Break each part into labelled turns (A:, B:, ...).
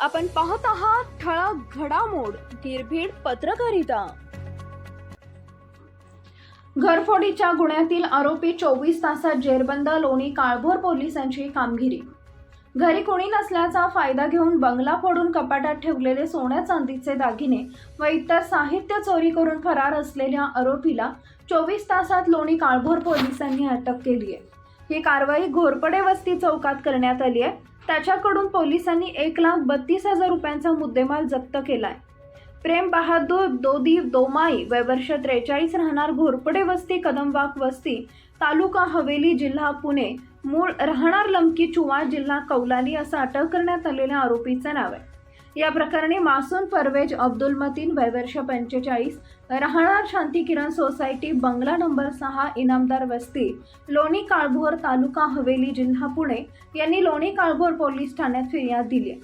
A: आपण पाहत आहात ठळक घडामोड निर्भीड पत्रकारिता. घरफोडीच्या गुन्ह्यातील आरोपी चोवीस तासात जेरबंद लोणी काळभोर पोलिसांची कामगिरी. घरी कोणी नसल्याचा फायदा घेऊन बंगला फोडून कपाटात ठेवलेले सोन्या चांदीचे दागिने व इतर साहित्य चोरी करून फरार असलेल्या आरोपीला चोवीस तासात लोणी काळभोर पोलिसांनी अटक केली आहे ही कारवाई घोरपडे वस्ती चौकात करण्यात आली आहे त्याच्याकडून पोलिसांनी एक लाख बत्तीस हजार रुपयांचा मुद्देमाल जप्त केलाय. प्रेम बहादूर दोदी दोमाई वय वर्ष त्रेचाळीस राहणार घोरपडे वस्ती कदमवाक वस्ती तालुका हवेली जिल्हा पुणे मूळ राहणार लमकी चुवा जिल्हा कौलाली असं अटक करण्यात आलेल्या आरोपीचं नाव आहे. या प्रकरणी मासून परवेज अब्दुल मतीन वयवर्ष पंचेचाळीस राहणार शांती किरण सोसायटी बंगला नंबर सहा इनामदार वस्ती लोणी काळभोर तालुका हवेली जिल्हा पुणे यांनी लोणी काळभोर पोलीस ठाण्यात फिर्याद दिली आहे.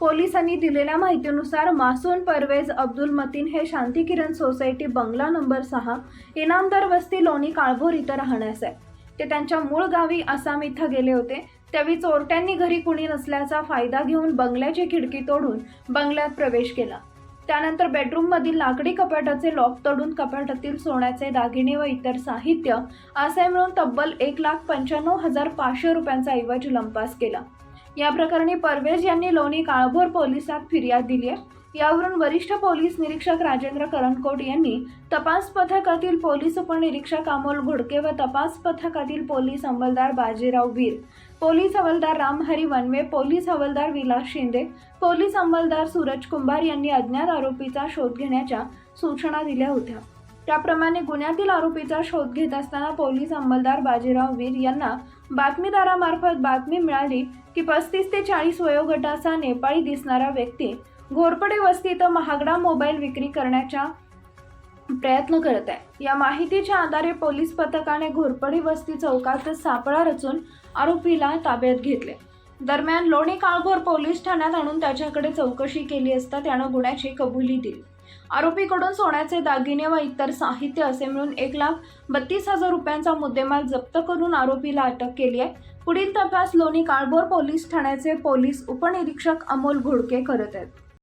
A: पोलिसांनी दिलेल्या माहितीनुसार मासून परवेज अब्दुल मतीन हे शांती किरण सोसायटी बंगला नंबर सहा इनामदार वस्ती लोणी काळभोर इथं राहण्यास आहे. ते त्यांच्या मूळ गावी आसाम इथं गेले होते. त्यावेळी चोरट्यांनी घरी कुणी नसल्याचा फायदा घेऊन बंगल्याची खिडकी तोडून बंगल्यात प्रवेश केला. त्यानंतर बेडरूममधील लाकडी कपाटाचे लॉक तोडून कपाटातील सोन्याचे दागिने व इतर साहित्य असे मिळून तब्बल एक लाख पंच्याण्णव हजार पाचशे रुपयांचा ऐवज लंपास केला. या प्रकरणी परवेज यांनी लोणी काळभोर पोलिसात फिर्याद दिली आहे. यावरून वरिष्ठ पोलीस निरीक्षक राजेंद्र करणकोट यांनी तपास पथकातील पोलीस उपनिरीक्षक अमोल घोडके व तपास पथकातील पोलीस अंमलदार बाजीराव वीर पोलीस हवालदार रामहरी वनवे पोलीस हवालदार विलास शिंदे पोलीस अंमलदार सूरज कुंभार यांनी अज्ञात आरोपीचा शोध घेण्याच्या सूचना दिल्या होत्या. त्याप्रमाणे गुन्ह्यातील आरोपीचा शोध घेत असताना पोलीस अंमलदार बाजीराव वीर यांना बातमीदारामार्फत बातमी मिळाली की पस्तीस ते चाळीस वयोगटाचा नेपाळी दिसणारा व्यक्ती घोरपडे वस्तीत महागडा मोबाईल विक्री करण्याच्या प्रयत्न करत आहे. या माहितीच्या आधारे पोलीस पथकाने घोरपडी वस्ती चौकात सापळा रचून आरोपीला ताब्यात घेतले. दरम्यान लोणी काळभोर पोलीस ठाण्यात आणून त्याच्याकडे चौकशी केली असता त्यानं गुन्ह्याची कबुली दिली. आरोपीकडून सोन्याचे दागिने व इतर साहित्य असे मिळून एक लाख बत्तीस हजार रुपयांचा मुद्देमाल जप्त करून आरोपीला अटक केली आहे. पुढील तपास लोणी काळभोर पोलीस ठाण्याचे पोलीस उपनिरीक्षक अमोल घोडके करत आहेत.